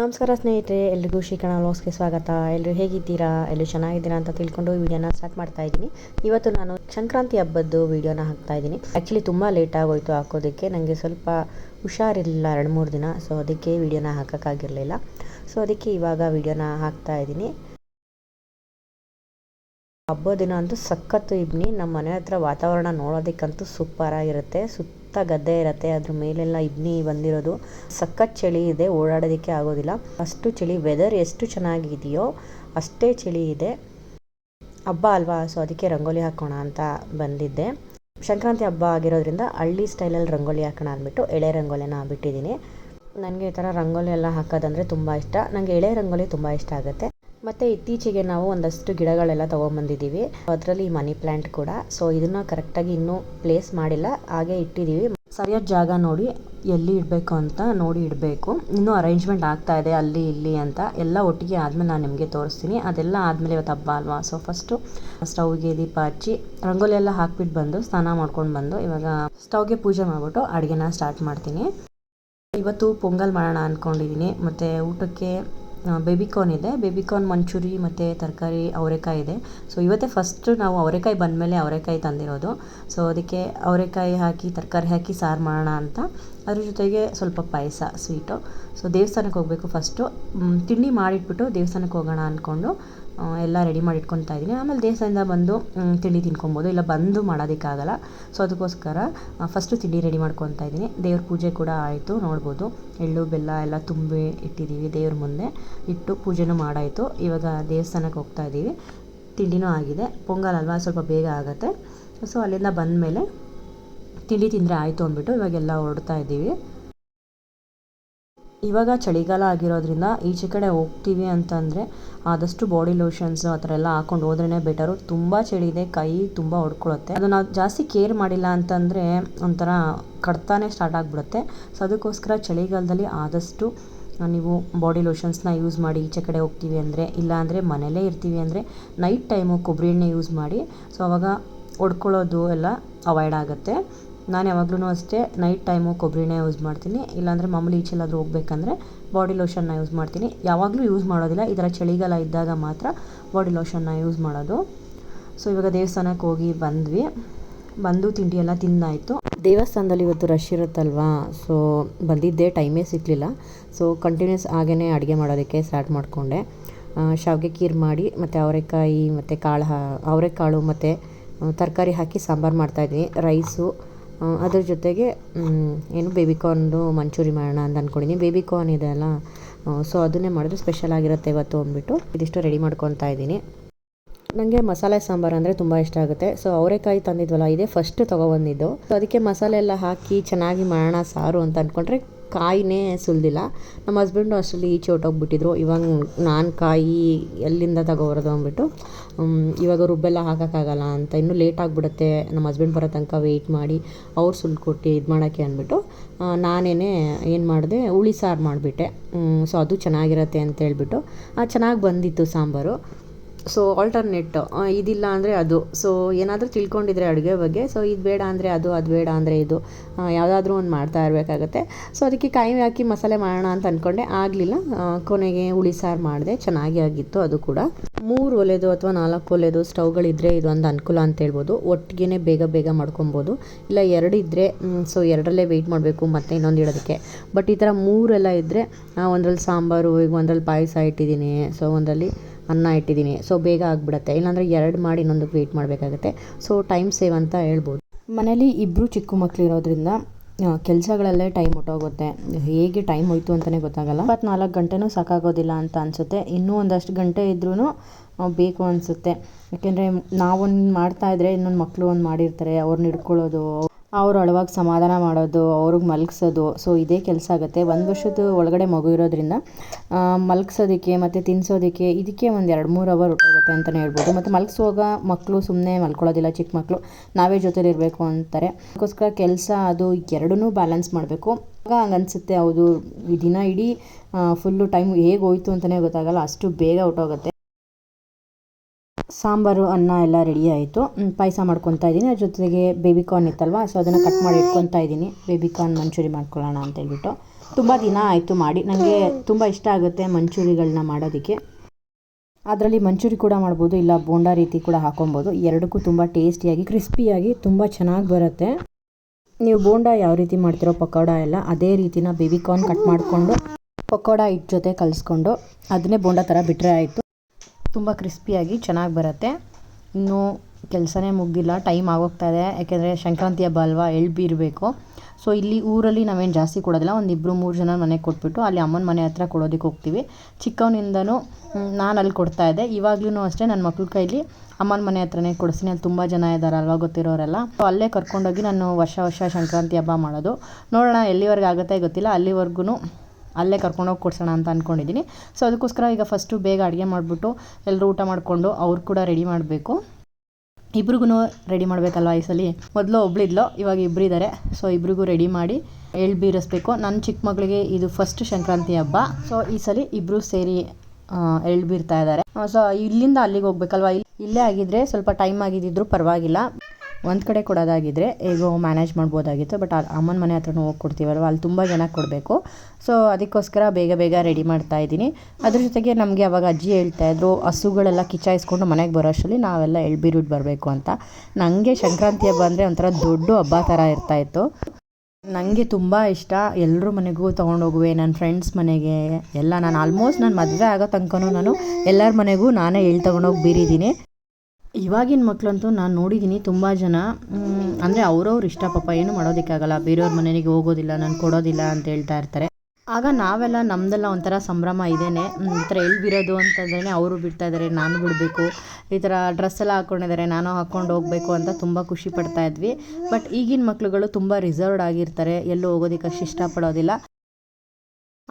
ನಮಸ್ಕಾರ ಸ್ನೇಹಿತರೆ, ಎಲ್ರಿಗೂ ಶ್ರೀಕರಣ ವ್ಲಾಗ್ಸ್ಗೆ ಸ್ವಾಗತ. ಎಲ್ಲರೂ ಹೇಗಿದ್ದೀರಾ? ಎಲ್ಲರೂ ಚೆನ್ನಾಗಿದ್ದೀರಾ ಅಂತ ತಿಳ್ಕೊಂಡು ವಿಡಿಯೋನ ಸ್ಟಾರ್ಟ್ ಮಾಡ್ತಾ ಇದ್ದೀನಿ. ಇವತ್ತು ನಾನು ಸಂಕ್ರಾಂತಿ ಹಬ್ಬದ್ದು ವಿಡಿಯೋನ ಹಾಕ್ತಾ ಇದ್ದೀನಿ. ಆ್ಯಕ್ಚುಲಿ ತುಂಬ ಲೇಟ್ ಆಗೋಯ್ತು ಹಾಕೋದಕ್ಕೆ. ನನಗೆ ಸ್ವಲ್ಪ ಹುಷಾರಿರಲಿಲ್ಲ ಎರಡು ಮೂರು ದಿನ. ಸೊ ಅದಕ್ಕೆ ವಿಡಿಯೋನ ಹಾಕೋಕ್ಕಾಗಿರಲಿಲ್ಲ. ಸೊ ಅದಕ್ಕೆ ಇವಾಗ ವಿಡಿಯೋನ ಹಾಕ್ತಾ ಇದ್ದೀನಿ. ಹಬ್ಬದ ದಿನ ಅಂತೂ ಸಖತ್ತು ಇಬ್ನಿ. ನಮ್ಮ ಮನೆ ಹತ್ರ ವಾತಾವರಣ ನೋಡೋದಕ್ಕಂತೂ ಸೂಪರಾಗಿರುತ್ತೆ ಸುತ್ತ ಗದ್ದೆ ಇರುತ್ತೆ, ಅದ್ರ ಮೇಲೆಲ್ಲ ಇಬ್ನಿ ಬಂದಿರೋದು. ಸಖತ್ ಚಳಿ ಇದೆ, ಓಡಾಡೋದಕ್ಕೆ ಆಗೋದಿಲ್ಲ. ಅಷ್ಟು ಚಳಿ ವೆದರ್ ಎಷ್ಟು ಚೆನ್ನಾಗಿದೆಯೋ ಅಷ್ಟೇ ಚಳಿ ಇದೆ. ಹಬ್ಬ ಅಲ್ವಾ ಸೊ ಅದಕ್ಕೆ ರಂಗೋಲಿ ಹಾಕೋಣ ಅಂತ ಬಂದಿದ್ದೆ. ಸಂಕ್ರಾಂತಿ ಹಬ್ಬ ಆಗಿರೋದ್ರಿಂದ ಹಳ್ಳಿ ಸ್ಟೈಲಲ್ಲಿ ರಂಗೋಲಿ ಹಾಕೋಣ ಅಂದ್ಬಿಟ್ಟು ಎಳೆ ರಂಗೋಲಿನ ಬಿಟ್ಟಿದ್ದೀನಿ. ನನಗೆ ಈ ಥರ ರಂಗೋಲಿ ಎಲ್ಲ ಹಾಕೋದಂದರೆ ತುಂಬ ಇಷ್ಟ. ನನಗೆ ಎಳೆ ರಂಗೋಲಿ ತುಂಬ ಇಷ್ಟ ಆಗುತ್ತೆ. ಮತ್ತು ಇತ್ತೀಚೆಗೆ ನಾವು ಒಂದಷ್ಟು ಗಿಡಗಳೆಲ್ಲ ತೊಗೊಂಬಂದಿದ್ದೀವಿ. ಅದರಲ್ಲಿ ಮನಿ ಪ್ಲ್ಯಾಂಟ್ ಕೂಡ. ಸೊ ಇದನ್ನು ಕರೆಕ್ಟಾಗಿ ಇನ್ನೂ ಪ್ಲೇಸ್ ಮಾಡಿಲ್ಲ. ಹಾಗೆ ಇಟ್ಟಿದ್ದೀವಿ. ಸರಿಯಾದ ಜಾಗ ನೋಡಿ ಎಲ್ಲಿ ಇಡಬೇಕು ಅಂತ ನೋಡಿ ಇಡಬೇಕು. ಇನ್ನೂ ಅರೇಂಜ್ಮೆಂಟ್ ಆಗ್ತಾ ಇದೆ, ಅಲ್ಲಿ, ಇಲ್ಲಿ ಅಂತ. ಎಲ್ಲ ಒಟ್ಟಿಗೆ ಆದಮೇಲೆ ನಾನು ನಿಮಗೆ ತೋರಿಸ್ತೀನಿ. ಅದೆಲ್ಲ ಆದಮೇಲೆ ಇವತ್ತು ಹಬ್ಬ ಅಲ್ವಾ? ಸೊ ಫಸ್ಟು ಸ್ಟವ್ಗೆ ದೀಪ ಹಚ್ಚಿ, ರಂಗೋಲಿ ಎಲ್ಲ ಹಾಕ್ಬಿಟ್ಟು ಬಂದು, ಸ್ನಾನ ಮಾಡ್ಕೊಂಡು ಬಂದು, ಇವಾಗ ಸ್ಟವ್ಗೆ ಪೂಜೆ ಮಾಡಿಬಿಟ್ಟು ಅಡುಗೆನ ಸ್ಟಾರ್ಟ್ ಮಾಡ್ತೀನಿ. ಇವತ್ತು ಪೊಂಗಲ್ ಮಾಡೋಣ ಅಂದ್ಕೊಂಡಿದ್ದೀನಿ ಮತ್ತು ಊಟಕ್ಕೆ ಬೇಬಿಕಾರ್ನ್ ಇದೆ. ಬೇಬಿಕಾರ್ನ್ ಮಂಚೂರಿ ಮತ್ತು ತರಕಾರಿ ಅವರೆಕಾಯಿ ಇದೆ. ಸೊ ಇವತ್ತೇ ಫಸ್ಟ್ ನಾವು ಅವರೆಕಾಯಿ ಬಂದಮೇಲೆ ಅವರೆಕಾಯಿ ತಂದಿರೋದು. ಸೊ ಅದಕ್ಕೆ ಅವರೆಕಾಯಿ ಹಾಕಿ, ತರಕಾರಿ ಹಾಕಿ, ಸಾರು ಮಾಡೋಣ ಅಂತ. ಅದ್ರ ಜೊತೆಗೆ ಸ್ವಲ್ಪ ಪಾಯಸ ಸ್ವೀಟು ಸೊ ದೇವಸ್ಥಾನಕ್ಕೆ ಹೋಗಬೇಕು ಫಸ್ಟು ತಿಂಡಿ ಮಾಡಿಟ್ಬಿಟ್ಟು ದೇವಸ್ಥಾನಕ್ಕೆ ಹೋಗೋಣ ಅಂದ್ಕೊಂಡು ಎಲ್ಲ ರೆಡಿ ಮಾಡಿ ಇಟ್ಕೊತಾ ಇದ್ದೀನಿ. ಆಮೇಲೆ ದೇವಸ್ಥಾನದಿಂದ ಬಂದು ತಿಂಡಿ ತಿನ್ಕೊಬೋದು. ಇಲ್ಲ, ಬಂದು ಮಾಡೋದಕ್ಕಾಗಲ್ಲ. ಸೊ, ಅದಕ್ಕೋಸ್ಕರ ಫಸ್ಟು ತಿಂಡಿ ರೆಡಿ ಮಾಡ್ಕೊತಾ ಇದ್ದೀನಿ. ದೇವ್ರ ಪೂಜೆ ಕೂಡ ಆಯಿತು, ನೋಡ್ಬೋದು. ಎಳ್ಳು, ಬೆಲ್ಲ ಎಲ್ಲ ತುಂಬಿ ಇಟ್ಟಿದ್ದೀವಿ ದೇವ್ರ ಮುಂದೆ. ಇಟ್ಟು ಪೂಜೆನೂ ಮಾಡಾಯಿತು. ಇವಾಗ ದೇವಸ್ಥಾನಕ್ಕೆ ಹೋಗ್ತಾ ಇದ್ದೀವಿ. ತಿಂಡಿನೂ ಆಗಿದೆ. ಪೊಂಗಲ್ ಅಲ್ವಾ, ಸ್ವಲ್ಪ ಬೇಗ ಆಗುತ್ತೆ. ಸೊ, ಅಲ್ಲಿಂದ ಬಂದಮೇಲೆ ತಿಂಡಿ ತಿಂದರೆ ಆಯಿತು ಅಂದ್ಬಿಟ್ಟು ಇವಾಗೆಲ್ಲ ಹೊರಡ್ತಾ ಇದ್ದೀವಿ. ಇವಾಗ ಚಳಿಗಾಲ ಆಗಿರೋದ್ರಿಂದ ಈಚೆ ಕಡೆ ಹೋಗ್ತೀವಿ ಅಂತಂದರೆ ಆದಷ್ಟು ಬಾಡಿ ಲೋಷನ್ಸ್ ಆ ಥರ ಎಲ್ಲ ಹಾಕೊಂಡು ಹೋದ್ರೇ ಬೆಟರು ತುಂಬ ಚಳಿ ಇದೆ, ಕೈ ತುಂಬ ಹೊಡ್ಕೊಳುತ್ತೆ ಅದು ನಾವು ಜಾಸ್ತಿ ಕೇರ್ ಮಾಡಿಲ್ಲ ಅಂತಂದರೆ ಒಂಥರ ಕಡ್ತಾನೆ ಸ್ಟಾರ್ಟ್ ಆಗಿಬಿಡುತ್ತೆ. ಸೊ ಅದಕ್ಕೋಸ್ಕರ ಚಳಿಗಾಲದಲ್ಲಿ ಆದಷ್ಟು ನೀವು ಬಾಡಿ ಲೋಷನ್ಸ್ನ ಯೂಸ್ ಮಾಡಿ ಈಚೆ ಕಡೆ ಹೋಗ್ತೀವಿ ಅಂದರೆ, ಇಲ್ಲ ಅಂದರೆ ಮನೇಲೇ ಇರ್ತೀವಿ ಅಂದರೆ ನೈಟ್ ಟೈಮು ಕೊಬ್ಬರಿ ಎಣ್ಣೆ ಯೂಸ್ ಮಾಡಿ. ಸೊ ಅವಾಗ ಹೊಡ್ಕೊಳ್ಳೋದು ಎಲ್ಲ ಅವಾಯ್ಡ್ ಆಗುತ್ತೆ. ನಾನು ಯಾವಾಗಲೂ ಅಷ್ಟೇ ನೈಟ್ ಟೈಮು ಕೊಬ್ಬರಿ ಯೂಸ್ ಮಾಡ್ತೀನಿ. ಇಲ್ಲಾಂದರೆ ಮಾಮೂಲಿ ಈಚೆಲ್ಲಾದರೂ ಹೋಗ್ಬೇಕಂದ್ರೆ ಬಾಡಿ ಲೋಷನ್ನ ಯೂಸ್ ಮಾಡ್ತೀನಿ. ಯಾವಾಗಲೂ ಯೂಸ್ ಮಾಡೋದಿಲ್ಲ. ಈ ಥರ ಚಳಿಗಾಲ ಇದ್ದಾಗ ಮಾತ್ರ ಬಾಡಿ ಲೋಷನ್ನ ಯೂಸ್ ಮಾಡೋದು. ಸೊ ಇವಾಗ ದೇವಸ್ಥಾನಕ್ಕೆ ಹೋಗಿ ಬಂದ್ವಿ. ಬಂದು ತಿಂಡಿ ಎಲ್ಲ ತಿಂದಾಯಿತು. ದೇವಸ್ಥಾನದಲ್ಲಿ ಇವತ್ತು ರಶ್ ಇರುತ್ತಲ್ವಾ? ಸೊ ಬಂದಿದ್ದೆ ಟೈಮೇ ಸಿಗಲಿಲ್ಲ. ಸೊ ಕಂಟಿನ್ಯೂಸ್ ಹಾಗೇ ಅಡುಗೆ ಮಾಡೋದಕ್ಕೆ ಸ್ಟಾರ್ಟ್ ಮಾಡಿಕೊಂಡೆ. ಶಾವಿಗೆ ಖೀರ್ ಮಾಡಿ, ಮತ್ತು ಅವರೆಕಾಯಿ, ಮತ್ತು ಕಾಳು, ಅವರೆಕಾಳು, ಮತ್ತು ತರಕಾರಿ ಹಾಕಿ ಸಾಂಬಾರು ಮಾಡ್ತಾಯಿದ್ದೀನಿ ರೈಸು ಅದ್ರ ಜೊತೆಗೆ ಏನು ಬೇಬಿ ಕಾರ್ನ್ದು ಮಂಚೂರಿ ಮಾಡೋಣ ಅಂತ ಅಂದ್ಕೊಂಡಿದ್ದೀನಿ ಬೇಬಿಕಾರ್ನ್ ಇದೆ ಅಲ್ಲ? ಸೊ ಅದನ್ನೇ ಮಾಡಿದ್ರೆ ಸ್ಪೆಷಲ್ ಆಗಿರುತ್ತೆ ಇವತ್ತು ಅಂದ್ಬಿಟ್ಟು. ಇದಿಷ್ಟು ರೆಡಿ ಮಾಡ್ಕೊತಾ ಇದ್ದೀನಿ. ನನಗೆ ಮಸಾಲೆ ಸಾಂಬಾರು ಅಂದರೆ ತುಂಬ ಇಷ್ಟ ಆಗುತ್ತೆ. ಸೊ ಅವರೆಕಾಯಿ ತಂದಿದ್ವಲ್ಲ, ಇದೇ ಫಸ್ಟ್ ತೊಗೊಬಂದಿದ್ದು. ಸೊ ಅದಕ್ಕೆ ಮಸಾಲೆ ಎಲ್ಲ ಹಾಕಿ ಚೆನ್ನಾಗಿ ಮಾಡೋಣ ಸಾರು ಅಂತ ಅಂದ್ಕೊಂಡ್ರೆ ಕಾಯಿನೇ ಸುಲಿದಿಲ್ಲ. ನಮ್ಮ ಹಸ್ಬೆಂಡು ಅಷ್ಟರಲ್ಲಿ ಈಚೆ ಹೊಟ್ಟೋಗ್ಬಿಟ್ಟಿದ್ರು ಇವಾಗ ನಾನು ಕಾಯಿ ಎಲ್ಲಿಂದ ತಗೋಬರೋದು ಅಂದ್ಬಿಟ್ಟು ಇವಾಗ ರುಬ್ಬೆಲ್ಲ ಹಾಕೋಕ್ಕಾಗಲ್ಲ ಅಂತ ಇನ್ನೂ ಲೇಟ್ ಆಗಿಬಿಡುತ್ತೆ. ನಮ್ಮ ಹಸ್ಬೆಂಡ್ ಬರೋ ತನಕ ವೆಯ್ಟ್ ಮಾಡಿ ಅವ್ರು ಸುಲ್ಕೊಟ್ಟು ಇದು ಮಾಡೋಕ್ಕೆ ಅಂದ್ಬಿಟ್ಟು ನಾನೇನೇ ಏನು ಮಾಡಿದೆ, ಹುಳಿ ಸಾರು ಮಾಡಿಬಿಟ್ಟೆ. ಸೊ ಅದು ಚೆನ್ನಾಗಿರತ್ತೆ ಅಂತ ಹೇಳ್ಬಿಟ್ಟು ಚೆನ್ನಾಗಿ ಬಂದಿತ್ತು ಸಾಂಬಾರು. ಸೊ ಆಲ್ಟರ್ನೇಟ್ ಇದಿಲ್ಲ ಅಂದರೆ ಅದು. ಸೊ ಏನಾದರೂ ತಿಳ್ಕೊಂಡಿದ್ರೆ ಅಡುಗೆ ಬಗ್ಗೆ. ಸೊ ಇದು ಬೇಡ ಅಂದರೆ ಅದು ಅದು ಬೇಡ ಅಂದರೆ ಇದು. ಯಾವುದಾದ್ರೂ ಒಂದು ಮಾಡ್ತಾ ಇರಬೇಕಾಗತ್ತೆ. ಸೊ ಅದಕ್ಕೆ ಕಾಯಿ ಹಾಕಿ ಮಸಾಲೆ ಮಾಡೋಣ ಅಂತ ಅಂದ್ಕೊಂಡೆ ಆಗಲಿಲ್ಲ. ಕೊನೆಗೆ ಹುಳಿ ಸಾರು ಮಾಡಿದೆ. ಚೆನ್ನಾಗಿ ಆಗಿತ್ತು ಅದು ಕೂಡ. ಮೂರು ಒಲೆದು ಅಥವಾ ನಾಲ್ಕು ಒಲೆದು ಸ್ಟವ್ಗಳಿದ್ದರೆ ಇದೊಂದು ಅನುಕೂಲ ಅಂತ ಹೇಳ್ಬೋದು. ಒಟ್ಟಿಗೆ ಬೇಗ ಬೇಗ ಮಾಡ್ಕೊಬೋದು. ಇಲ್ಲ, ಎರಡು ಇದ್ದರೆ ಸೊ ಎರಡರಲ್ಲೇ ವೆಯ್ಟ್ ಮಾಡಬೇಕು, ಮತ್ತು ಇನ್ನೊಂದು ಇಡೋದಕ್ಕೆ. ಬಟ್ ಈ ಥರ ಮೂರೆಲ್ಲ ಇದ್ದರೆ ಒಂದರಲ್ಲಿ ಸಾಂಬಾರು, ಈಗ ಒಂದರಲ್ಲಿ ಪಾಯಸ ಇಟ್ಟಿದ್ದೀನಿ. ಸೊ ಒಂದರಲ್ಲಿ ಅನ್ನ ಇಟ್ಟಿದ್ದೀನಿ. ಸೊ ಬೇಗ ಆಗಿಬಿಡತ್ತೆ. ಇಲ್ಲಾಂದರೆ ಎರಡು ಮಾಡಿ ಇನ್ನೊಂದಕ್ಕೆ ವೆಯ್ಟ್ ಮಾಡಬೇಕಾಗತ್ತೆ. ಸೊ ಟೈಮ್ ಸೇವ್ ಅಂತ ಹೇಳ್ಬೋದು. ಮನೇಲಿ ಇಬ್ಬರು ಚಿಕ್ಕ ಮಕ್ಕಳು ಇರೋದ್ರಿಂದ ಕೆಲಸಗಳಲ್ಲೇ ಟೈಮ್ ಹೊಟ್ಟೋಗುತ್ತೆ ಹೇಗೆ ಟೈಮ್ ಹೋಯ್ತು ಅಂತಲೇ ಗೊತ್ತಾಗಲ್ಲ. ಇಪ್ಪತ್ನಾಲ್ಕು ಗಂಟೆನೂ ಸಾಕಾಗೋದಿಲ್ಲ ಅಂತ ಅನಿಸುತ್ತೆ. ಇನ್ನೂ ಒಂದಷ್ಟು ಗಂಟೆ ಇದ್ರೂ ಬೇಕು ಅನಿಸುತ್ತೆ. ಯಾಕೆಂದರೆ ನಾವೊಂದು ಮಾಡ್ತಾಯಿದ್ರೆ ಇನ್ನೊಂದು ಮಕ್ಕಳು ಒಂದು ಮಾಡಿರ್ತಾರೆ. ಅವ್ರನ್ನ ಹಿಡ್ಕೊಳ್ಳೋದು, ಅವ್ರು ಅಳುವಾಗ ಸಮಾಧಾನ ಮಾಡೋದು, ಅವ್ರಿಗೆ ಮಲಗಿಸೋದು. ಸೊ ಇದೇ ಕೆಲಸ ಆಗುತ್ತೆ. ಒಂದು ವರ್ಷದ ಒಳಗಡೆ ಮಗು ಇರೋದ್ರಿಂದ ಮಲಗಿಸೋದಕ್ಕೆ ಮತ್ತು ತಿನ್ನಿಸೋದಕ್ಕೆ ಇದಕ್ಕೆ ಒಂದು ಎರಡು ಮೂರು ಅವರ್ ಹೊಟ್ಟೋಗುತ್ತೆ ಅಂತಲೇ ಹೇಳ್ಬೋದು. ಮತ್ತು ಮಲಗಿಸುವಾಗ ಮಕ್ಕಳು ಸುಮ್ಮನೆ ಮಲ್ಕೊಳ್ಳೋದಿಲ್ಲ ಚಿಕ್ಕ ಮಕ್ಕಳು ನಾವೇ ಜೊತೆಲಿ ಇರಬೇಕು ಅಂತಾರೆ. ಅದಕ್ಕೋಸ್ಕರ ಕೆಲಸ ಅದು ಎರಡನ್ನೂ ಬ್ಯಾಲೆನ್ಸ್ ಮಾಡಬೇಕು. ಆಗ ಹಂಗೆ ಅನಿಸುತ್ತೆ, ಹೌದು. ದಿನ ಇಡೀ ಫುಲ್ಲು ಟೈಮ್ ಹೇಗೆ ಹೋಯ್ತು ಅಂತಲೇ ಗೊತ್ತಾಗಲ್ಲ. ಅಷ್ಟು ಬೇಗ ಹೊಟ್ಟೋಗುತ್ತೆ. ಸಾಂಬಾರು, ಅನ್ನ ಎಲ್ಲ ರೆಡಿ ಆಯಿತು. ಪಾಯಸ ಮಾಡ್ಕೊತಾ ಇದ್ದೀನಿ. ಅದ್ರ ಜೊತೆಗೆ ಬೇಬಿ ಕಾರ್ನ್ ಇತ್ತಲ್ವ? ಸೊ ಅದನ್ನು ಕಟ್ ಮಾಡಿ ಇಟ್ಕೊತಾ ಇದ್ದೀನಿ. ಬೇಬಿ ಕಾರ್ನ್ ಮಂಚೂರಿ ಮಾಡ್ಕೊಳ್ಳೋಣ ಅಂತ ಹೇಳ್ಬಿಟ್ಟು. ತುಂಬ ದಿನ ಆಯಿತು ಮಾಡಿ. ನನಗೆ ತುಂಬ ಇಷ್ಟ ಆಗುತ್ತೆ ಮಂಚೂರಿಗಳನ್ನ ಮಾಡೋದಕ್ಕೆ. ಅದರಲ್ಲಿ ಮಂಚೂರಿ ಕೂಡ ಮಾಡ್ಬೋದು, ಇಲ್ಲ ಬೋಂಡಾ ರೀತಿ ಕೂಡ ಹಾಕೊಬೋದು ಎರಡಕ್ಕೂ ತುಂಬ ಟೇಸ್ಟಿಯಾಗಿ ಕ್ರಿಸ್ಪಿಯಾಗಿ ತುಂಬ ಚೆನ್ನಾಗಿ ಬರುತ್ತೆ. ನೀವು ಬೋಂಡಾ ಯಾವ ರೀತಿ ಮಾಡ್ತಿರೋ ಪಕೋಡ ಎಲ್ಲ ಅದೇ ರೀತಿನ ಬೇಬಿ ಕಾರ್ನ್ ಕಟ್ ಮಾಡಿಕೊಂಡು ಪಕೋಡ ಹಿಟ್ಟು ಜೊತೆ ಕಲಿಸ್ಕೊಂಡು, ಅದನ್ನೇ ಬೋಂಡಾ ಥರ ಬಿಟ್ಟರೆ ಆಯಿತು. ತುಂಬ ಕ್ರಿಸ್ಪಿಯಾಗಿ ಚೆನ್ನಾಗಿ ಬರುತ್ತೆ. ಇನ್ನೂ ಕೆಲಸನೇ ಮುಗ್ದಿಲ್ಲ, ಟೈಮ್ ಆಗೋಗ್ತಾ ಇದೆ. ಯಾಕೆಂದರೆ ಸಂಕ್ರಾಂತಿ ಹಬ್ಬ ಅಲ್ವಾ, ಎಳ್ಳು ಬೀರಬೇಕು ಸೊ ಇಲ್ಲಿ ಊರಲ್ಲಿ ನಾವೇನು ಜಾಸ್ತಿ ಕೊಡೋದಿಲ್ಲ. ಒಂದು ಇಬ್ಬರು ಮೂರು ಜನ ಮನೆಗೆ ಕೊಟ್ಬಿಟ್ಟು ಅಲ್ಲಿ ಅಮ್ಮನ ಮನೆ ಹತ್ರ ಕೊಡೋದಕ್ಕೆ ಹೋಗ್ತೀವಿ. ಚಿಕ್ಕವನಿಂದನೂ ನಾನು ಅಲ್ಲಿ ಕೊಡ್ತಾ ಇದ್ದೆ. ಇವಾಗ್ಲೂ ಅಷ್ಟೇ ನನ್ನ ಮಕ್ಳ ಕೈಲಿ ಅಮ್ಮನ ಮನೆ ಹತ್ರನೇ ಕೊಡಿಸ್ತೀನಿ. ಅಲ್ಲಿ ತುಂಬ ಜನ ಇದ್ದಾರೆ ಅಲ್ವಾ ಗೊತ್ತಿರೋರೆಲ್ಲ. ಸೊ ಅಲ್ಲೇ ಕರ್ಕೊಂಡೋಗಿ ನಾನು ವರ್ಷ ವರ್ಷ ಸಂಕ್ರಾಂತಿ ಹಬ್ಬ ಮಾಡೋದು. ನೋಡೋಣ ಎಲ್ಲಿವರೆಗೆ ಆಗುತ್ತೆ ಗೊತ್ತಿಲ್ಲ. ಅಲ್ಲಿವರೆಗೂ ಅಲ್ಲೇ ಕರ್ಕೊಂಡೋಗಿ ಕೊಡ್ಸೋಣ ಅಂತ ಅಂದ್ಕೊಂಡಿದ್ದೀನಿ ಸೊ ಅದಕ್ಕೋಸ್ಕರ ಈಗ ಫಸ್ಟು ಬೇಗ ಅಡುಗೆ ಮಾಡಿಬಿಟ್ಟು ಎಲ್ಲರೂ ಊಟ ಮಾಡಿಕೊಂಡು ಅವ್ರು ಕೂಡ ರೆಡಿ ಮಾಡಬೇಕು. ಇಬ್ರಿಗೂ ರೆಡಿ ಮಾಡಬೇಕಲ್ವ ಈ ಸಲ? ಮೊದಲು ಒಬ್ಳಿದ್ಲು, ಇವಾಗ ಇಬ್ಬರಿದ್ದಾರೆ ಸೊ ಇಬ್ರಿಗೂ ರೆಡಿ ಮಾಡಿ ಎಳ್ಳು ಬೀರಿಸ್ಬೇಕು ನನ್ನ ಚಿಕ್ಕ ಮಗಳಿಗೆ ಇದು ಫಸ್ಟ್ ಸಂಕ್ರಾಂತಿ ಹಬ್ಬ. ಸೊ ಈ ಸಲ ಇಬ್ಬರು ಸೇರಿ ಎಳ್ಳು ಬೀರ್ತಾ ಇದ್ದಾರೆ ಸೊ ಇಲ್ಲಿಂದ ಅಲ್ಲಿಗೆ ಹೋಗ್ಬೇಕಲ್ವ? ಇಲ್ಲೇ ಆಗಿದ್ರೆ ಸ್ವಲ್ಪ ಟೈಮ್ ಆಗಿದ್ದಿದ್ರು ಪರವಾಗಿಲ್ಲ. ಒಂದು ಕಡೆ ಕೊಡೋದಾಗಿದ್ದರೆ ಹೇಗೋ ಮ್ಯಾನೇಜ್ ಮಾಡ್ಬೋದಾಗಿತ್ತು ಬಟ್ ಅಮ್ಮನ ಮನೆ ಹತ್ರನೂ ಹೋಗಿ ಕೊಡ್ತೀವಲ್ವ? ಅಲ್ಲಿ ತುಂಬ ಜನ ಕೊಡಬೇಕು. ಸೊ ಅದಕ್ಕೋಸ್ಕರ ಬೇಗ ಬೇಗ ರೆಡಿ ಮಾಡ್ತಾ ಇದ್ದೀನಿ. ಅದ್ರ ಜೊತೆಗೆ ನಮಗೆ ಅವಾಗ ಅಜ್ಜಿ ಹೇಳ್ತಾ ಇದ್ದರು ಹಸುಗಳೆಲ್ಲ ಕಿಚಾಯಿಸ್ಕೊಂಡು ಮನೆಗೆ ಬರೋ ಅಷ್ಟರಲ್ಲಿ ನಾವೆಲ್ಲ ಎಳ್ಬಿರುಟ್ಟು ಬರಬೇಕು ಅಂತ. ನನಗೆ ಸಂಕ್ರಾಂತಿ ಹಬ್ಬ ಅಂದರೆ ಒಂಥರ ದೊಡ್ಡ ಹಬ್ಬ ಥರ ಇರ್ತಾಯಿತ್ತು ನನಗೆ ತುಂಬ ಇಷ್ಟ. ಎಲ್ಲರ ಮನೆಗೂ ತೊಗೊಂಡೋಗುವೆ ನನ್ನ ಫ್ರೆಂಡ್ಸ್ ಮನೆಗೆ, ಎಲ್ಲ. ನಾನು ಆಲ್ಮೋಸ್ಟ್ ನಾನು ಮದುವೆ ಆಗೋ ತನಕನೂ ನಾನು ಎಲ್ಲರ ಮನೆಗೂ ನಾನೇ ಎಳ್ಳು ತೊಗೊಂಡೋಗಿ ಬೀರಿದ್ದೀನಿ. ಇವಾಗಿನ ಮಕ್ಕಳಂತೂ ನಾನು ನೋಡಿದ್ದೀನಿ ತುಂಬ ಜನ. ಅಂದರೆ ಅವ್ರವ್ರ ಇಷ್ಟ ಪಾಪ ಏನು ಮಾಡೋದಕ್ಕಾಗಲ್ಲ. ಬೇರೆಯವ್ರ ಮನೆಗೆ ಹೋಗೋದಿಲ್ಲ, ನಾನು ಕೊಡೋದಿಲ್ಲ ಅಂತ ಹೇಳ್ತಾ ಇರ್ತಾರೆ. ಆಗ ನಾವೆಲ್ಲ ನಮ್ಮದೆಲ್ಲ ಒಂಥರ ಸಂಭ್ರಮ ಇದೇನೆ. ಈ ಥರ ಎಲ್ಲಿ ಬಿಡೋದು ಅಂತಂದ್ರೆ ಅವರು ಬಿಡ್ತಾ ಇದ್ದಾರೆ ನಾನು ಬಿಡಬೇಕು. ಈ ಥರ ಡ್ರೆಸ್ ಎಲ್ಲ ಹಾಕ್ಕೊಂಡಿದ್ದಾರೆ ನಾನು ಹಾಕ್ಕೊಂಡು ಹೋಗಬೇಕು ಅಂತ ತುಂಬ ಖುಷಿ ಪಡ್ತಾ ಇದ್ವಿ. ಬಟ್ ಈಗಿನ ಮಕ್ಕಳುಗಳು ತುಂಬ ರಿಸರ್ವ್ಡ್ ಆಗಿರ್ತಾರೆ, ಎಲ್ಲೂ ಹೋಗೋದಕ್ಕೆ ಅಷ್ಟು ಇಷ್ಟಪಡೋದಿಲ್ಲ.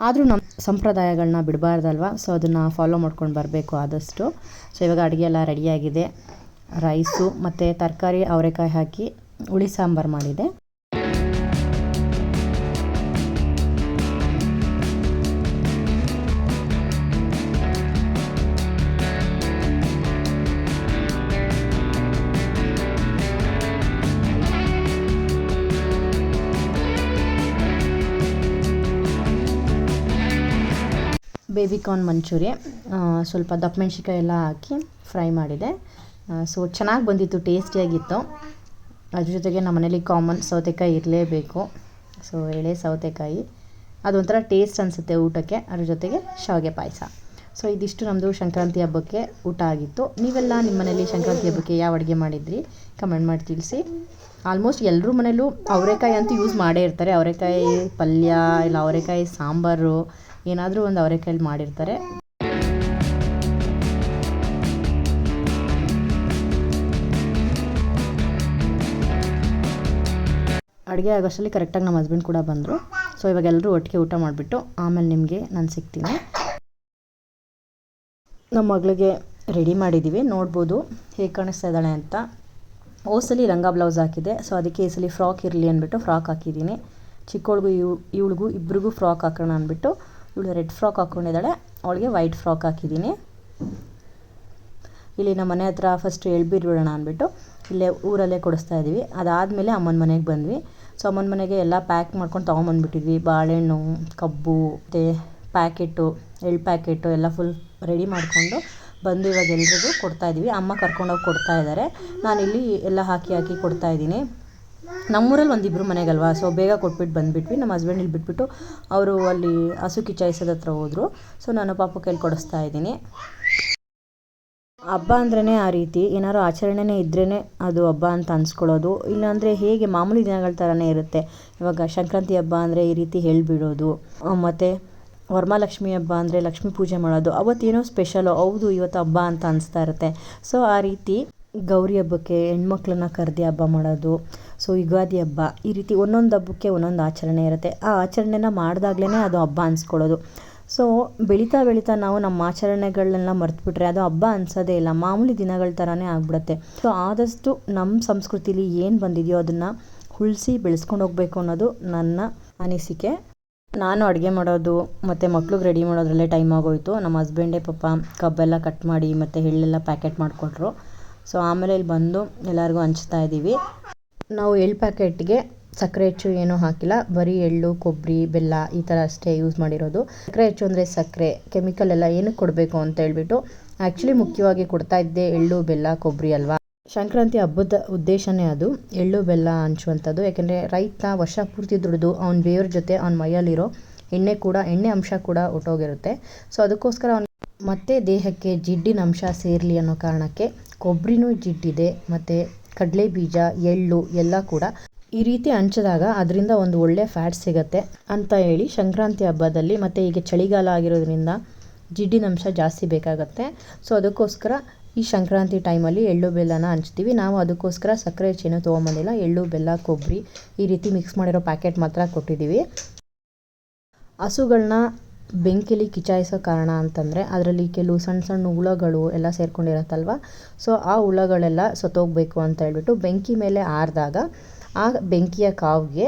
ಆದರೂ ನಮ್ಮ ಸಂಪ್ರದಾಯಗಳನ್ನ ಬಿಡಬಾರ್ದಲ್ವ? ಸೊ ಅದನ್ನು ಫಾಲೋ ಮಾಡ್ಕೊಂಡು ಬರಬೇಕು ಆದಷ್ಟು. ಸೊ ಇವಾಗ ಅಡುಗೆ ಎಲ್ಲ ರೆಡಿಯಾಗಿದೆ ರೈಸು ಮತ್ತು ತರಕಾರಿ, ಅವರೆಕಾಯಿ ಹಾಕಿ ಹುಳಿ ಸಾಂಬಾರು ಮಾಡಿದೆ. ಬೇಬಿಕಾರ್ನ್ ಮಂಚೂರಿ ಸ್ವಲ್ಪ ದಪ್ಪ ಮೆಣಸಿಕಾಯಿ ಎಲ್ಲ ಹಾಕಿ ಫ್ರೈ ಮಾಡಿದೆ. ಸೊ ಚೆನ್ನಾಗಿ ಬಂದಿತ್ತು, ಟೇಸ್ಟಿಯಾಗಿತ್ತು. ಅದ್ರ ಜೊತೆಗೆ ನಮ್ಮ ಮನೇಲಿ ಕಾಮನ್ ಸೌತೆಕಾಯಿ ಇರಲೇಬೇಕು. ಸೊ ಎಳೆ ಸೌತೆಕಾಯಿ. ಅದೊಂಥರ ಟೇಸ್ಟ್ ಅನಿಸುತ್ತೆ ಊಟಕ್ಕೆ, ಅದ್ರ ಜೊತೆಗೆ ಶಾವಿಗೆ ಪಾಯಸ. ಸೊ ಇದಿಷ್ಟು ನಮ್ಮದು ಸಂಕ್ರಾಂತಿ ಹಬ್ಬಕ್ಕೆ ಊಟ ಆಗಿತ್ತು. ನೀವೆಲ್ಲ ನಿಮ್ಮ ಮನೇಲಿ ಸಂಕ್ರಾಂತಿ ಹಬ್ಬಕ್ಕೆ ಯಾವ ಅಡುಗೆ ಮಾಡಿದ್ರಿ? ಕಮೆಂಟ್ ಮಾಡಿ ತಿಳಿಸಿ. ಆಲ್ಮೋಸ್ಟ್ ಎಲ್ಲರೂ ಮನೇಲೂ ಅವರೆಕಾಯಿ ಅಂತೂ ಯೂಸ್ ಮಾಡೇ ಇರ್ತಾರೆ. ಅವರೆಕಾಯಿ ಪಲ್ಯ, ಇಲ್ಲ ಅವರೆಕಾಯಿ ಸಾಂಬಾರು ಏನಾದರೂ ಒಂದು ಅವರೆಕಾಯಲ್ಲಿ ಮಾಡಿರ್ತಾರೆ. ಅಡುಗೆ ಆಗೋಷ್ಟರಲ್ಲಿ ಕರೆಕ್ಟಾಗಿ ನಮ್ಮ ಹಸ್ಬೆಂಡ್ ಕೂಡ ಬಂದರು. ಸೊ ಇವಾಗ ಎಲ್ಲರೂ ಒಟ್ಟಿಗೆ ಊಟ ಮಾಡಿಬಿಟ್ಟು ಆಮೇಲೆ ನಿಮಗೆ ನಾನು ಸಿಗ್ತೀನಿ. ನಮ್ಮ ಮಗಳಿಗೆ ರೆಡಿ ಮಾಡಿದ್ದೀವಿ ನೋಡ್ಬೋದು ಹೇಗೆ ಕಾಣಿಸ್ತಾ ಇದ್ದಾಳೆ ಅಂತ. ಓಸಲಿ ಲಂಗ ಬ್ಲೌಸ್ ಹಾಕಿದೆ. ಸೊ ಅದಕ್ಕೆ ಈ ಸಲ ಫ್ರಾಕ್ ಇರಲಿ ಅಂದ್ಬಿಟ್ಟು ಫ್ರಾಕ್ ಹಾಕಿದ್ದೀನಿ. ಚಿಕ್ಕವಳಿಗೂ ಇವ್, ಇವಳಿಗೂ ಇಬ್ರಿಗೂ ಫ್ರಾಕ್ ಹಾಕೋಣ ಅಂದ್ಬಿಟ್ಟು ಇವಳು ರೆಡ್ ಫ್ರಾಕ್ ಹಾಕ್ಕೊಂಡಿದ್ದಾಳೆ ಅವಳಿಗೆ ವೈಟ್ ಫ್ರಾಕ್ ಹಾಕಿದ್ದೀನಿ. ಇಲ್ಲಿ ನಮ್ಮ ಮನೆ ಹತ್ರ ಫಸ್ಟ್ ಬಿಡೋಣ ಅಂದ್ಬಿಟ್ಟು ಇಲ್ಲೇ ಊರಲ್ಲೇ ಕೊಡಿಸ್ತಾ ಇದ್ದೀವಿ. ಅದಾದಮೇಲೆ ಅಮ್ಮನ ಮನೆಗೆ ಬಂದ್ವಿ. ಸೊ ಅಮ್ಮನ ಮನೆಗೆ ಎಲ್ಲ ಪ್ಯಾಕ್ ಮಾಡ್ಕೊಂಡು ತೊಗೊಂಬಂದ್ಬಿಟ್ಟಿದ್ವಿ. ಬಾಳೆಹಣ್ಣು, ಕಬ್ಬು, ಮತ್ತು ಪ್ಯಾಕೆಟು ಎಳ್ಳು ಪ್ಯಾಕೆಟು ಎಲ್ಲ ಫುಲ್ ರೆಡಿ ಮಾಡಿಕೊಂಡು ಬಂದು ಇವಾಗ ಎಲ್ರಿಗೂ ಕೊಡ್ತಾಯಿದ್ದೀವಿ ಅಮ್ಮ ಕರ್ಕೊಂಡೋಗಿ ಕೊಡ್ತಾ ಇದ್ದಾರೆ. ನಾನಿಲ್ಲಿ ಎಲ್ಲ ಹಾಕಿ ಹಾಕಿ ಕೊಡ್ತಾ ಇದ್ದೀನಿ. ನಮ್ಮೂರಲ್ಲಿ ಒಂದಿಬ್ಬರು ಮನೆಗಲ್ವಾ ಸೊ ಬೇಗ ಕೊಟ್ಬಿಟ್ಟು ಬಂದುಬಿಟ್ವಿ. ನಮ್ಮ ಹಸ್ಬೆಂಡ್ ಇಲ್ಲಿ ಬಿಟ್ಬಿಟ್ಟು ಅವರು ಅಲ್ಲಿ ಹಸು ಕಿಚಾಯಿಸೋದ ಹತ್ರ ಹೋದರು. ಸೊ ನಾನು ಪಾಪ ಕೈಲಿ ಕೊಡಿಸ್ತಾ ಇದ್ದೀನಿ. ಹಬ್ಬ ಅಂದ್ರೇ ಆ ರೀತಿ ಏನಾದ್ರು ಆಚರಣೆನೇ ಇದ್ರೇ ಅದು ಹಬ್ಬ ಅಂತ ಅನ್ಸ್ಕೊಳ್ಳೋದು. ಇಲ್ಲಾಂದರೆ ಹೇಗೆ ಮಾಮೂಲಿ ದಿನಗಳ ಥರನೇ ಇರುತ್ತೆ. ಇವಾಗ ಸಂಕ್ರಾಂತಿ ಹಬ್ಬ ಅಂದರೆ ಈ ರೀತಿ ಹೇಳಿಬಿಡೋದು. ಮತ್ತು ವರ್ಮಾಲಕ್ಷ್ಮಿ ಹಬ್ಬ ಅಂದರೆ ಲಕ್ಷ್ಮೀ ಪೂಜೆ ಮಾಡೋದು. ಅವತ್ತೇನೋ ಸ್ಪೆಷಲು ಹೌದು, ಇವತ್ತು ಹಬ್ಬ ಅಂತ ಅನಿಸ್ತಾ ಇರುತ್ತೆ. ಸೊ ಆ ರೀತಿ ಗೌರಿ ಹಬ್ಬಕ್ಕೆ ಹೆಣ್ಮಕ್ಳನ್ನ ಕರೆದಿ ಹಬ್ಬ ಮಾಡೋದು. ಸೊ ಯುಗಾದಿ ಹಬ್ಬ, ಈ ರೀತಿ ಒಂದೊಂದು ಹಬ್ಬಕ್ಕೆ ಒಂದೊಂದು ಆಚರಣೆ ಇರುತ್ತೆ. ಆ ಆಚರಣೆನ ಮಾಡಿದಾಗ್ಲೇ ಅದು ಹಬ್ಬ ಅನ್ಸ್ಕೊಳ್ಳೋದು. ಸೊ ಬೆಳೀತಾ ಬೆಳೀತಾ ನಾವು ನಮ್ಮ ಆಚರಣೆಗಳನ್ನೆಲ್ಲ ಮರೆತುಬಿಟ್ರೆ ಅದು ಹಬ್ಬ ಅನ್ಸೋದೇ ಇಲ್ಲ. ಮಾಮೂಲಿ ದಿನಗಳ ಥರನೇ ಆಗ್ಬಿಡುತ್ತೆ. ಸೊ ಆದಷ್ಟು ನಮ್ಮ ಸಂಸ್ಕೃತಿಲಿ ಏನು ಬಂದಿದೆಯೋ ಅದನ್ನು ಉಳಿಸಿ ಬೆಳೆಸ್ಕೊಂಡು ಹೋಗಬೇಕು ಅನ್ನೋದು ನನ್ನ ಅನಿಸಿಕೆ. ನಾನು ಅಡುಗೆ ಮಾಡೋದು, ಮತ್ತು ಮಕ್ಳಿಗೆ ರೆಡಿ ಮಾಡೋದ್ರಲ್ಲೇ ಟೈಮ್ ಆಗೋಯಿತು. ನಮ್ಮ ಹಸ್ಬೆಂಡೇ ಪಾಪ ಕಬ್ಬೆಲ್ಲ ಕಟ್ ಮಾಡಿ ಮತ್ತು ಎಳ್ಳೆಲ್ಲ ಪ್ಯಾಕೆಟ್ ಮಾಡಿಕೊಟ್ರು. ಸೊ ಆಮೇಲೆ ಇಲ್ಲಿ ಬಂದು ಎಲ್ಲರಿಗೂ ಹಂಚ್ತಾ ಇದ್ದೀವಿ ನಾವು ಎಳ್ಳು ಪ್ಯಾಕೆಟ್ಗೆ ಸಕ್ಕರೆ ಹೆಚ್ಚು ಏನೂ ಹಾಕಿಲ್ಲ. ಬರೀ ಎಳ್ಳು ಕೊಬ್ಬರಿ ಬೆಲ್ಲ ಈ ಥರ ಅಷ್ಟೇ ಯೂಸ್ ಮಾಡಿರೋದು. ಸಕ್ಕರೆ ಹೆಚ್ಚು ಅಂದರೆ ಸಕ್ಕರೆ ಕೆಮಿಕಲ್ ಎಲ್ಲ ಏನಕ್ಕೆ ಕೊಡಬೇಕು ಅಂತ ಹೇಳ್ಬಿಟ್ಟು ಆ್ಯಕ್ಚುಲಿ ಮುಖ್ಯವಾಗಿ ಕೊಡ್ತಾ ಇದ್ದೆ ಎಳ್ಳು, ಬೆಲ್ಲ ಕೊಬ್ಬರಿ ಅಲ್ವಾ? ಸಂಕ್ರಾಂತಿ ಹಬ್ಬದ ಉದ್ದೇಶನೇ ಅದು. ಎಳ್ಳು, ಬೆಲ್ಲ ಹಂಚುವಂಥದ್ದು. ಯಾಕೆಂದರೆ ರೈತ ವರ್ಷ ಪೂರ್ತಿ ದುಡಿದು ಅವ್ನ ಬೇವ್ರ ಜೊತೆ ಅವ್ನ ಮೈಯಲ್ಲಿರೋ ಎಣ್ಣೆ ಕೂಡ, ಎಣ್ಣೆ ಅಂಶ ಕೂಡ ಹೊಟ್ಟೋಗಿರುತ್ತೆ ಸೊ ಅದಕ್ಕೋಸ್ಕರ ಅವ್ನು ಮತ್ತೆ ದೇಹಕ್ಕೆ ಜಿಡ್ಡಿನ ಅಂಶ ಸೇರಲಿ ಅನ್ನೋ ಕಾರಣಕ್ಕೆ ಕೊಬ್ಬರಿನೂ ಜಿಡ್ಡಿದೆ, ಮತ್ತು ಕಡಲೆ ಬೀಜ, ಎಳ್ಳು ಎಲ್ಲ ಕೂಡ ಈ ರೀತಿ ಹಂಚಿದಾಗ ಅದರಿಂದ ಒಂದು ಒಳ್ಳೆ ಫ್ಯಾಟ್ ಸಿಗುತ್ತೆ ಅಂತ ಹೇಳಿ ಸಂಕ್ರಾಂತಿ ಹಬ್ಬದಲ್ಲಿ ಮತ್ತು ಈಗ ಚಳಿಗಾಲ ಆಗಿರೋದ್ರಿಂದ ಜಿಡ್ಡಿನಂಶ ಜಾಸ್ತಿ ಬೇಕಾಗುತ್ತೆ. ಸೊ ಅದಕ್ಕೋಸ್ಕರ ಈ ಸಂಕ್ರಾಂತಿ ಟೈಮಲ್ಲಿ ಎಳ್ಳು ಬೆಲ್ಲನ ಹಂಚ್ತೀವಿ. ನಾವು ಅದಕ್ಕೋಸ್ಕರ ಸಕ್ಕರೆ ಹೆಚ್ಚೇನು ತೊಗೊಂಬಂದಿಲ್ಲ. ಎಳ್ಳು, ಬೆಲ್ಲ, ಕೊಬ್ಬರಿ ಈ ರೀತಿ ಮಿಕ್ಸ್ ಮಾಡಿರೋ ಪ್ಯಾಕೆಟ್ ಮಾತ್ರ ಕೊಟ್ಟಿದ್ದೀವಿ. ಹಸುಗಳನ್ನ ಬೆಂಕಿಲಿ ಕಿಚಾಯಿಸೋ ಕಾರಣ ಅಂತಂದರೆ ಅದರಲ್ಲಿ ಕೆಲವು ಸಣ್ಣ ಸಣ್ಣ ಹುಳಗಳು ಎಲ್ಲ ಸೇರ್ಕೊಂಡಿರತ್ತಲ್ವ? ಸೊ ಆ ಹುಳಗಳೆಲ್ಲ ಸತ್ತೋಗಬೇಕು ಅಂತ ಹೇಳ್ಬಿಟ್ಟು ಬೆಂಕಿ ಮೇಲೆ ಆರಿದಾಗ ಆ ಬೆಂಕಿಯ ಕಾವಿಗೆ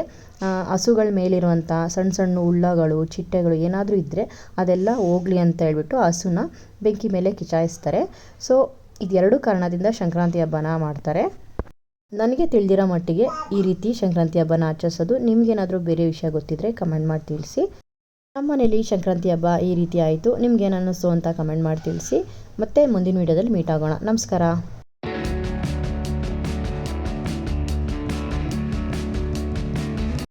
ಹಸುಗಳ ಮೇಲಿರುವಂಥ ಸಣ್ಣ ಸಣ್ಣ ಹುಳಗಳು, ಚಿಟ್ಟೆಗಳು ಏನಾದರೂ ಇದ್ದರೆ ಅದೆಲ್ಲ ಹೋಗಲಿ ಅಂತ ಹೇಳ್ಬಿಟ್ಟು ಹಸುನ ಬೆಂಕಿ ಮೇಲೆ ಕಿಚಾಯಿಸ್ತಾರೆ. ಸೊ ಇದೆರಡು ಕಾರಣದಿಂದ ಸಂಕ್ರಾಂತಿ ಹಬ್ಬನ ಮಾಡ್ತಾರೆ. ನನಗೆ ತಿಳಿದಿರೋ ಮಟ್ಟಿಗೆ ಈ ರೀತಿ ಸಂಕ್ರಾಂತಿ ಹಬ್ಬನ ಆಚರಿಸೋದು. ನಿಮಗೇನಾದರೂ ಬೇರೆ ವಿಷಯ ಗೊತ್ತಿದ್ದರೆ ಕಮೆಂಟ್ ಮಾಡಿ ತಿಳಿಸಿ. ನಮ್ಮ ಮನೇಲಿ ಸಂಕ್ರಾಂತಿ ಹಬ್ಬ ಈ ರೀತಿ ಆಯಿತು. ನಿಮ್ಗೇನು ಅನ್ನಿಸ್ತು ಅಂತ ಕಮೆಂಟ್ ಮಾಡಿ ತಿಳಿಸಿ. ಮತ್ತೆ ಮುಂದಿನ ವೀಡಿಯೋದಲ್ಲಿ ಮೀಟ್ ಆಗೋಣ. ನಮಸ್ಕಾರ.